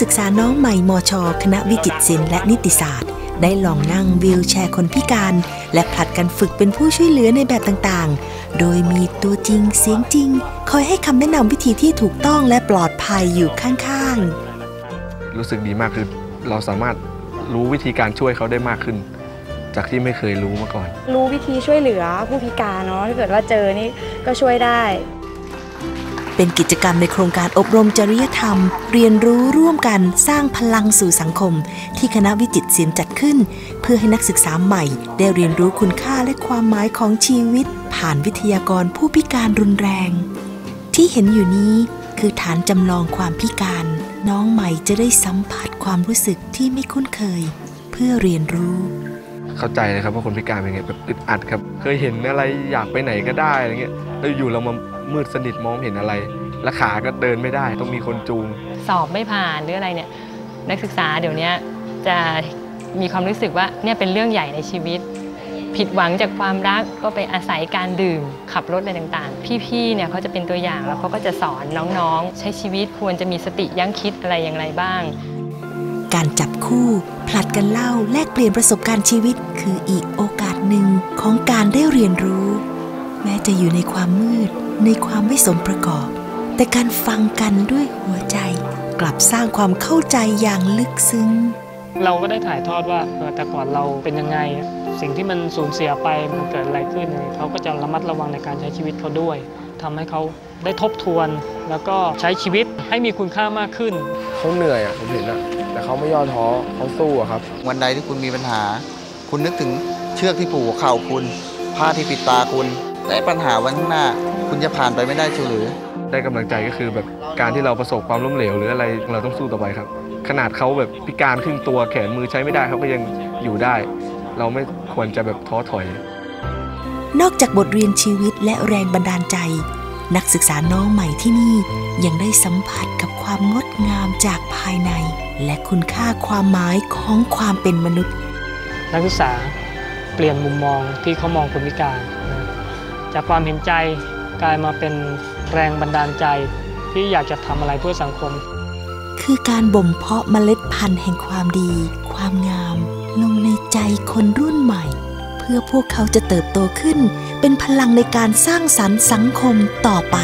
ศึกษาน้องใหม่มชคณะวิจิตรศิลป์และนิติศาสตร์ ได้ลองนั่งวีลแชร์คนพิการ และผลัดกันฝึกเป็นผู้ช่วยเหลือในแบบต่างๆ โดยมีตัวจริงเสียงจริง คอยให้คำแนะนำวิธีที่ถูกต้องและปลอดภัยอยู่ข้างๆ รู้สึกดีมากคือเราสามารถรู้วิธีการช่วยเขาได้มากขึ้น จากที่ไม่เคยรู้มาก่อน รู้วิธีช่วยเหลือผู้พิการเนาะถ้าเกิดว่าเจอนี่ก็ช่วยได้ เป็นกิจกรรมในโครงการอบรมจริยธรรม เรียนรู้ร่วมกันสร้างพลังสู่สังคม ที่คณะวิจิตรศิลป์จัดขึ้น เพื่อให้นักศึกษาใหม่ ได้เรียนรู้คุณค่าและความหมายของชีวิต ผ่านวิทยากรผู้พิการรุนแรง ที่เห็นอยู่นี้คือฐานจำลองความพิการ น้องใหม่จะได้สัมผัสความรู้สึกที่ไม่คุ้นเคย เพื่อเรียนรู้ เข้าใจเลยครับว่าคนพิการเป็นไงแบบอึดอัดครับ เคยเห็นอะไรอยากไปไหนก็ได้อะไรเงี้ยแล้วอยู่เรามามืดสนิทมองเห็นอะไร และขาก็เดินไม่ได้ ต้องมีคนจูง สอบไม่ผ่านหรืออะไรเนี่ยนักศึกษาเดี๋ยวนี้จะมีความรู้สึกว่าเนี่ยเป็นเรื่องใหญ่ในชีวิต ผิดหวังจากความรักก็ไปอาศัยการดื่ม ขับรถอะไรต่างๆ พี่ๆเนี่ยเขาจะเป็นตัวอย่างแล้วเขาก็จะสอนน้องๆ ใช้ชีวิตควรจะมีสติยั้งคิดอะไรอย่างไรบ้าง การจับคู่ ผลัดกันเล่าแลกเปลี่ยนประสบการณ์ชีวิต คืออีกโอกาสหนึ่งของการได้เรียนรู้ แม้จะอยู่ในความมืด ในความไม่สมประกอบ แต่การฟังกันด้วยหัวใจ กลับสร้างความเข้าใจอย่างลึกซึ้ง เราก็ได้ถ่ายทอดว่าเออแต่ก่อนเราเป็นยังไง สิ่งที่มันสูญเสียไปมันเกิดอะไรขึ้นเขาก็จะระมัดระวังในการใช้ชีวิตเขาด้วยทำให้เขาได้ทบทวนแล้วก็ใช้ชีวิตให้มีคุณค่ามากขึ้นเขาเหนื่อยอะผมเห็นอะ แต่เขาไม่ย่อท้อเขาสู้อะครับ วันใดที่คุณมีปัญหา คุณนึกถึงเชือกที่ผูกหัวเข่าคุณ ผ้าที่ปิดตาคุณ แต่ปัญหาวันข้างหน้า คุณจะผ่านไปไม่ได้เฉยหรือ ได้กำลังใจก็คือแบบการที่เราประสบความล้มเหลว หรืออะไรเราต้องสู้ต่อไปครับ ขนาดเขาแบบพิการครึ่งตัวแขนมือใช้ไม่ได้เขาก็ยังอยู่ได้ เราไม่ควรจะแบบท้อถอย นอกจากบทเรียนชีวิตและแรงบันดาลใจ นักศึกษาน้องใหม่ที่นี่ยังได้สัมผัสกับความงดงามจากภายใน และคุณค่าความหมายของความเป็นมนุษย์ นักศึกษาเปลี่ยนมุมมองที่เขามองคนพิการนะจากความเห็นใจกลายมาเป็นแรงบันดาลใจที่อยากจะทำอะไรเพื่อสังคม คือการบ่มเพาะเมล็ดพันธุ์แห่งความดี ความงาม ลงในใจคนรุ่นใหม่ เพื่อพวกเขาจะเติบโตขึ้น เป็นพลังในการสร้างสรรค์สังคมต่อไป